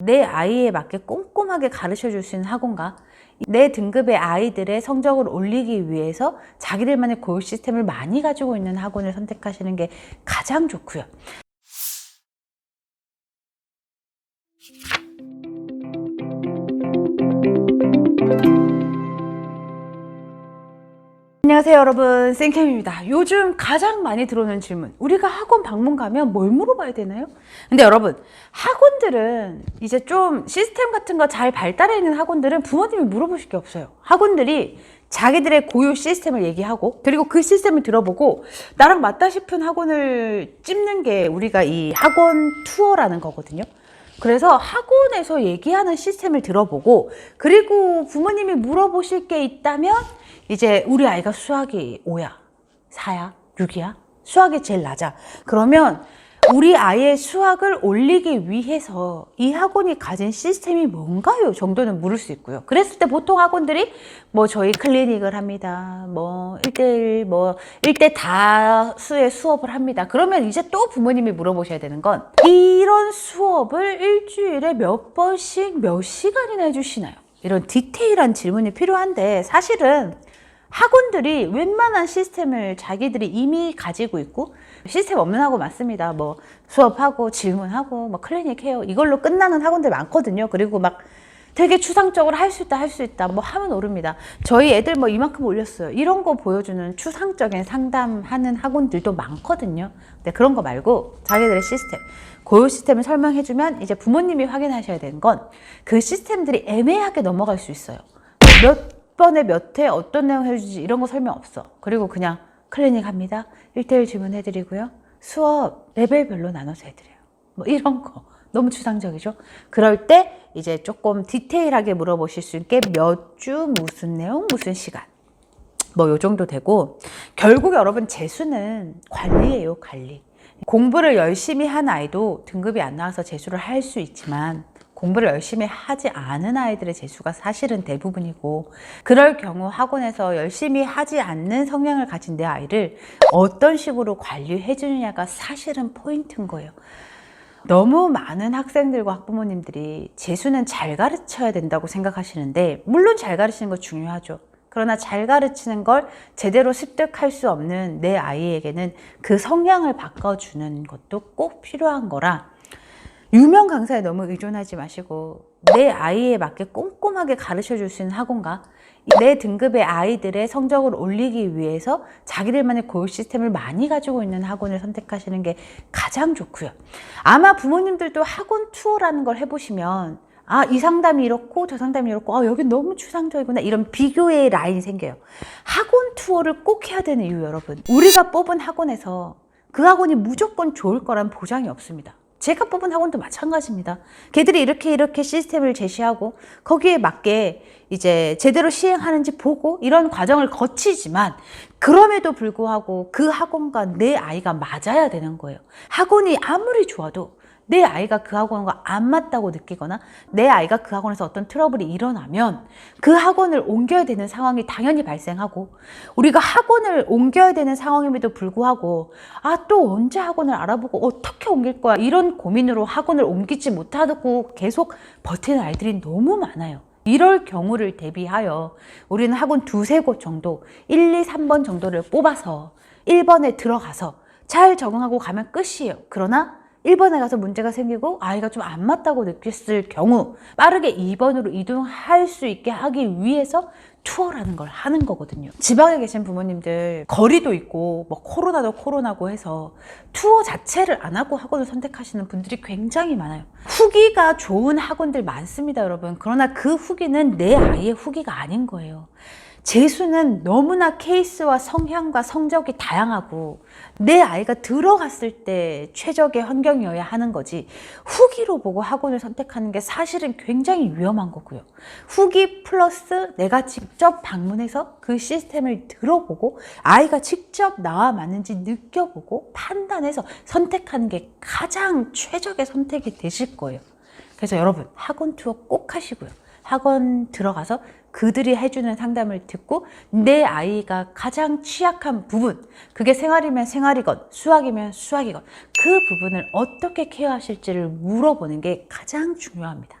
내 아이에 맞게 꼼꼼하게 가르쳐 줄 수 있는 학원가, 내 등급의 아이들의 성적을 올리기 위해서 자기들만의 교육 시스템을 많이 가지고 있는 학원을 선택하시는 게 가장 좋고요. 안녕하세요 여러분. 쌤캠입니다. 요즘 가장 많이 들어오는 질문. 우리가 학원 방문 가면 뭘 물어봐야 되나요? 근데 여러분 학원들은 이제 좀 시스템 같은 거 잘 발달해 있는 학원들은 부모님이 물어보실 게 없어요. 학원들이 자기들의 고유 시스템을 얘기하고 그리고 그 시스템을 들어보고 나랑 맞다 싶은 학원을 찝는 게 우리가 이 학원 투어라는 거거든요 그래서 학원에서 얘기하는 시스템을 들어보고 그리고 부모님이 물어보실 게 있다면 이제 우리 아이가 수학이 5야, 4야, 6이야, 수학이 제일 낮아. 그러면 우리 아이의 수학을 올리기 위해서 이 학원이 가진 시스템이 뭔가요? 정도는 물을 수 있고요. 그랬을 때 보통 학원들이 뭐 저희 클리닉을 합니다. 뭐 1대1, 뭐 1대 다수의 수업을 합니다. 그러면 이제 또 부모님이 물어보셔야 되는 건 이런 수업을 일주일에 몇 번씩 몇 시간이나 해주시나요? 이런 디테일한 질문이 필요한데 사실은 학원들이 웬만한 시스템을 자기들이 이미 가지고 있고 시스템 없는 학원 맞습니다. 뭐 수업하고 질문하고 뭐 클리닉 해요. 이걸로 끝나는 학원들 많거든요. 그리고 막 되게 추상적으로 할 수 있다 할 수 있다 뭐 하면 오릅니다. 저희 애들 뭐 이만큼 올렸어요. 이런 거 보여주는 추상적인 상담하는 학원들도 많거든요. 근데 그런 거 말고 자기들의 시스템 고유 시스템을 설명해주면 이제 부모님이 확인하셔야 되는 건 그 시스템들이 애매하게 넘어갈 수 있어요. 몇 번에 몇 회 어떤 내용 해주지 이런 거 설명 없어. 그리고 그냥 클리닉 합니다. 1대1 질문해드리고요. 수업 레벨별로 나눠서 해드려요. 뭐 이런 거. 너무 추상적이죠? 그럴 때 이제 조금 디테일하게 물어보실 수 있게 몇 주, 무슨 내용, 무슨 시간. 뭐 요 정도 되고 결국 여러분 재수는 관리예요, 관리. 공부를 열심히 한 아이도 등급이 안 나와서 재수를 할 수 있지만 공부를 열심히 하지 않은 아이들의 재수가 사실은 대부분이고 그럴 경우 학원에서 열심히 하지 않는 성향을 가진 내 아이를 어떤 식으로 관리해 주느냐가 사실은 포인트인 거예요. 너무 많은 학생들과 학부모님들이 재수는 잘 가르쳐야 된다고 생각하시는데 물론 잘 가르치는 거 중요하죠. 그러나 잘 가르치는 걸 제대로 습득할 수 없는 내 아이에게는 그 성향을 바꿔주는 것도 꼭 필요한 거라 유명 강사에 너무 의존하지 마시고 내 아이에 맞게 꼼꼼하게 가르쳐 줄 수 있는 학원가 내 등급의 아이들의 성적을 올리기 위해서 자기들만의 교육 시스템을 많이 가지고 있는 학원을 선택하시는 게 가장 좋고요. 아마 부모님들도 학원 투어라는 걸 해보시면 아, 이 상담이 이렇고 저 상담이 이렇고 아, 여기 너무 추상적이구나 이런 비교의 라인이 생겨요. 학원 투어를 꼭 해야 되는 이유 여러분. 우리가 뽑은 학원에서 그 학원이 무조건 좋을 거란 보장이 없습니다. 제가 뽑은 학원도 마찬가지입니다. 걔들이 이렇게 이렇게 시스템을 제시하고 거기에 맞게 이제 제대로 시행하는지 보고 이런 과정을 거치지만 그럼에도 불구하고 그 학원과 내 아이가 맞아야 되는 거예요. 학원이 아무리 좋아도 내 아이가 그 학원과 안 맞다고 느끼거나 내 아이가 그 학원에서 어떤 트러블이 일어나면 그 학원을 옮겨야 되는 상황이 당연히 발생하고 우리가 학원을 옮겨야 되는 상황임에도 불구하고 아 또 언제 학원을 알아보고 어떻게 옮길 거야 이런 고민으로 학원을 옮기지 못하고 계속 버티는 아이들이 너무 많아요. 이럴 경우를 대비하여 우리는 학원 두세 곳 정도 1, 2, 3번 정도를 뽑아서 1번에 들어가서 잘 적응하고 가면 끝이에요. 그러나 1번에 가서 문제가 생기고 아이가 좀 안 맞다고 느꼈을 경우 빠르게 2번으로 이동할 수 있게 하기 위해서 투어라는 걸 하는 거거든요. 지방에 계신 부모님들 거리도 있고 뭐 코로나도 코로나고 해서 투어 자체를 안 하고 학원을 선택하시는 분들이 굉장히 많아요. 후기가 좋은 학원들 많습니다, 여러분. 그러나 그 후기는 내 아이의 후기가 아닌 거예요. 재수는 너무나 케이스와 성향과 성적이 다양하고 내 아이가 들어갔을 때 최적의 환경이어야 하는 거지 후기로 보고 학원을 선택하는 게 사실은 굉장히 위험한 거고요. 후기 플러스 내가 직접 방문해서 그 시스템을 들어보고 아이가 직접 나와 맞는지 느껴보고 판단해서 선택하는 게 가장 최적의 선택이 되실 거예요. 그래서 여러분 학원 투어 꼭 하시고요. 학원 들어가서 그들이 해주는 상담을 듣고 내 아이가 가장 취약한 부분, 그게 생활이면 생활이건 수학이면 수학이건 그 부분을 어떻게 케어하실지를 물어보는 게 가장 중요합니다.